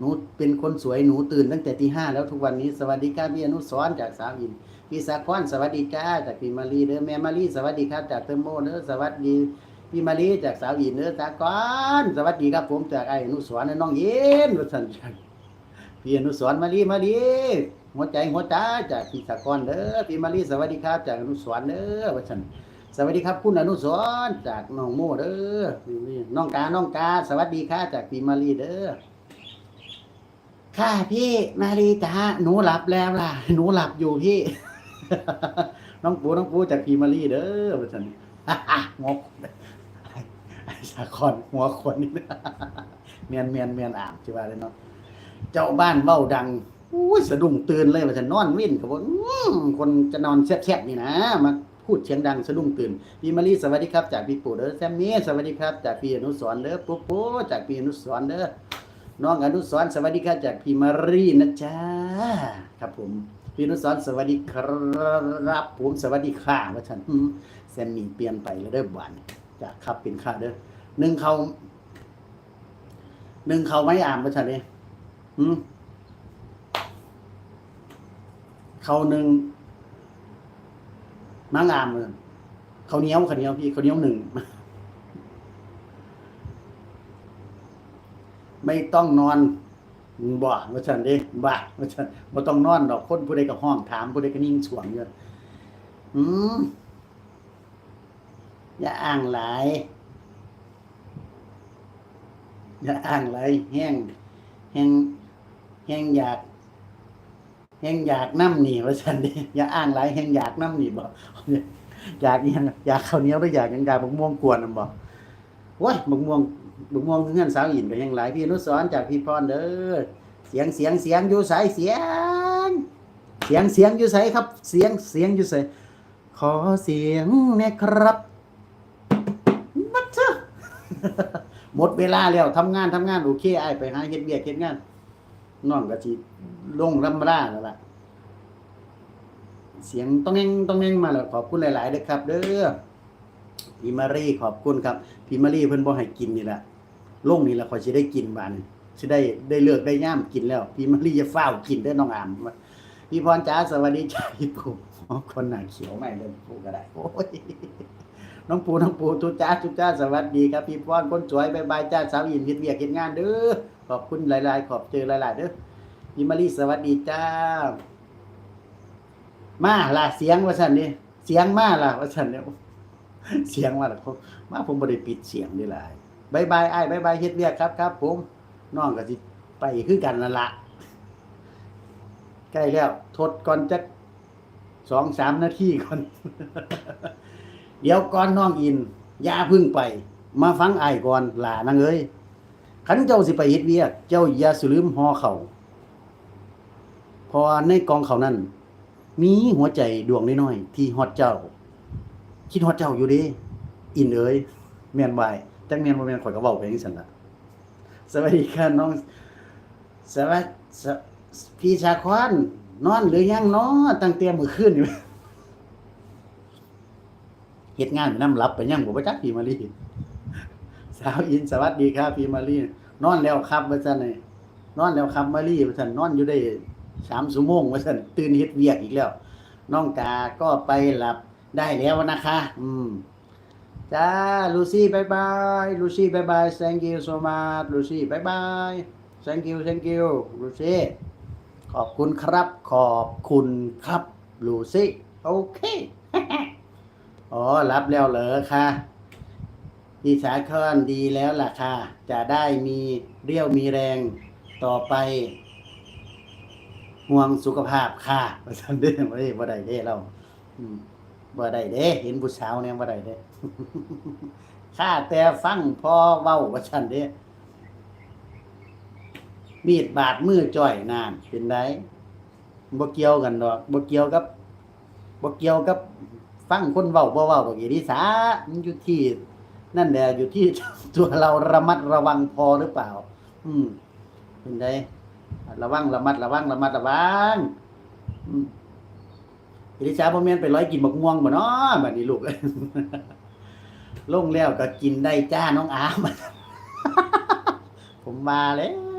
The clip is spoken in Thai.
หนูเป็นคนสวยหนูตื่นตั้งแต่ตีห้าแล้วทุกวันนี้สวัสดีครับพี่อนุสรจากสาวอินพี่สาคอนสวัสดีจ้าจากพี่มารีเด้อแม่มารีสวัสดีครับจากเทอร์โมเด้อสวัสดีพี่มารีจากสาวอินเด้อสาคอนสวัสดีครับผมจากไอ้อนุสรณ์และน้องเย็นว่าซั่นพี่อนุสรมารีมารีหัวใจหัวใจจากพี่สาคอนเด้อพี่มารีสวัสดีครับจากอนุสรเด้อว่าซั่นสวัสดีครับคุณอนุสรจากน้องโมเด้อนี่น้องกาน้องกาสวัสดีค่ะจากพี่มารีเด้อ ค่ะพี่มารีจ้าหนูหลับแล้วล่ะ หนูหลับอยู่พี่ น้องปูน้องปูจากพีมารีเด้อว่าซั่นงกไอ้สาคอนหัวคนนี่เมียนเมียนเมียนอ่ามใช่ว่าเลยเนาะเจ้าบ้านเบ้าดังอุ้ยสะดุ้งตื่นเลยว่าฉันนอนวิ่นกับว่าอื้อคนจะนอนแซ่บๆนี่นะมาพูดเสียงดังสะดุ้งตื่นพีมารีสวัสดีครับจากพี่ปู่เด้อแซมมี่สวัสดีครับจากพี่อนุสรเด้อปุ๊บปุ๊จากพี่อนุสรเด้อ น้องอนุสรสวัสดีครับจากพี่มารีนะจ๊ะครับผมพี่อนุสรสวัสดีครับผมสวัสดีค่ะว่าฉันแซมมี่เปลี่ยนไปแล้วเด้อบ้านจากครับเป็นข้าเด้อหนึ่งเขาหนึ่งเขาไม่อ่านว่าฉันเลยเขาหนึ่งมังอามเลยเขาเหนี้ยวเขาเหนี้ยวพี่เขาเหนี้ยวหนึ่ง ไม่ต้องนอนบ่ว่าฉันเด้บ่ว่าฉันบ่ต้องนอนดอกคนผู้ใดก็ห้องถามผู้ใดก็นิ่งสวงอยู่อืมอย่าอ้างหลาย อย่าอ้างหลายแห้งแห้งแห้งอยากแห้งอยากน้ำหนีว่าฉันเด้อย่าอ้างหลายแห้งอยากน้ำหนีบ่อยากอยังอยากข้าวเหนียวหรืออยากยังอยากบักม่วงกวนน่ะบ่โอ้ยบักม่วง บุกมองคือเงินสาวอินก็ยังหลายพี่นุสรณ์จากพี่พรเด้อเสียงเสียงเสียงอยู่ไสเสียง เสียงเสียงอยู่ไสครับ เสียงเสียงอยู่ไสขอเสียงแน่ครับบัดเถอะหมดเวลาแล้วทำงานทำงานโอเคไอไปหาเฮ็ดเวียกเฮ็ดงานน้องก็สิลงรำราแล้วล่ะเสียงต้องแงงต้องแงงมาแล้วขอบคุณหลายๆเด้อครับ เด้อ พี่มารีขอบคุณครับพี่มารีเพิ่นบ่ให้กินนี่แหละลงนี่แหละขอยสิได้กินบานสิได้ได้เลิกได้ย่ามกินแล้ว พี่มารีจะฟ้ากินเด้น้องอามพี่พรจ๋าสวัสดีจ้าพี่ปู่คนหนาเขียวไม่เลยปู่ก็ได้โอ้ยน้องปูน้องปูทุจ้าทุจ้าสวัสดีครับพี่พรคนสวยบายบายจ้าสาวอินเฮ็ดเวียกเฮ็ดงานเด้อขอบคุณหลาย ๆ ขอบเจอหลาย ๆ เด้อพี่มารีสวัสดีจ้า มาล่ะเสียงว่าซั่นนี่เสียงมาล่ะว่าซั่นเนี่ย เสียงมาแล้วเขามาผมบ่ได้ปิดเสียงนี่หลายบายบายไอ้บายบายเฮ็ดเวียกครับครับ ผมน้องก็สิไปคือกันนั่นละใกล้แล้ว ทดก่อนจักสองสามนาทีก่อน เดี๋ยวก่อนน้องอินอย่าพึ่งไป มาฟังไอ้ก่อนหลานังเอ้ยคันเจ้าสิไปเฮ็ดเวียก เจ้าอย่าสลืมห่อเขาพอในกองเขานั้น มีหัวใจดวงน้อยๆที่ฮอดเจ้า คิดฮอดเจ้าอยู่ดิอินเอ้ยแม่นบายจักแม่นบ่แม่นข่อยก็เว้าไปจังซั่นล่ะสวัสดีค่ะน้องสวัสสวพี่ชาควันนอนหรือยังเนาะตั้งแต่มื้อคืนนี่เฮ็ดงานไปนำหลับไปยังบ่บ่จักพี่มาลีสาวอินสวัสดีครับพี่มาลีนอนแล้วครับว่าซั่นนี่นอนแล้วครับมาลีว่าซั่นนอนอยู่ได้3ชั่วโมงว่าซั่นตื่นเฮ็ดเวียกอีกแล้วน้องกาก็ไปหลับ ได้แล้วนะคะ อืมจ้าลูซี่บายบายลูซี่บายบาย thank you so much ลูซี่บายบาย thank you thank you ลูซี่ขอบคุณครับ ขอบคุณครับลูซี่โอเคอ๋อรับแล้วเหรอคะพี่สาคอนดีแล้วล่ะค่ะ จะได้มีเรี่ยวมีแรงต่อไป ห่วงสุขภาพค่ะว่าซั่นเด้อบ่ได้บ่ได้เด้เรา อืม บ่ได้เด้ เห็นผู้สาวเนี่ยบ่ได้เด้ข้าแต่ฟังพอเว้าว่าซั่นเด้ มีดบาดมือจ้อยนานเป็นไดบ่เกี่ยวกันดอกบ่เกี่ยวกับบ่เกี่ยวกับ ฟังคนเว้าบ่เว้าดอกอีดีสามันอยู่ที่นั่นแหละอยู่ที่ตัวเราระมัดระวังพอหรือเปล่า อืมเป็นไดระวังระมัดระวังระมัดระวังอืม อิริชาบ่แม่นไปร้อยกินบักม่วงบ่เนาะบัดนี้ลูกลงแล้วก็กินได้จ้าน้องอามผมมาแล้ว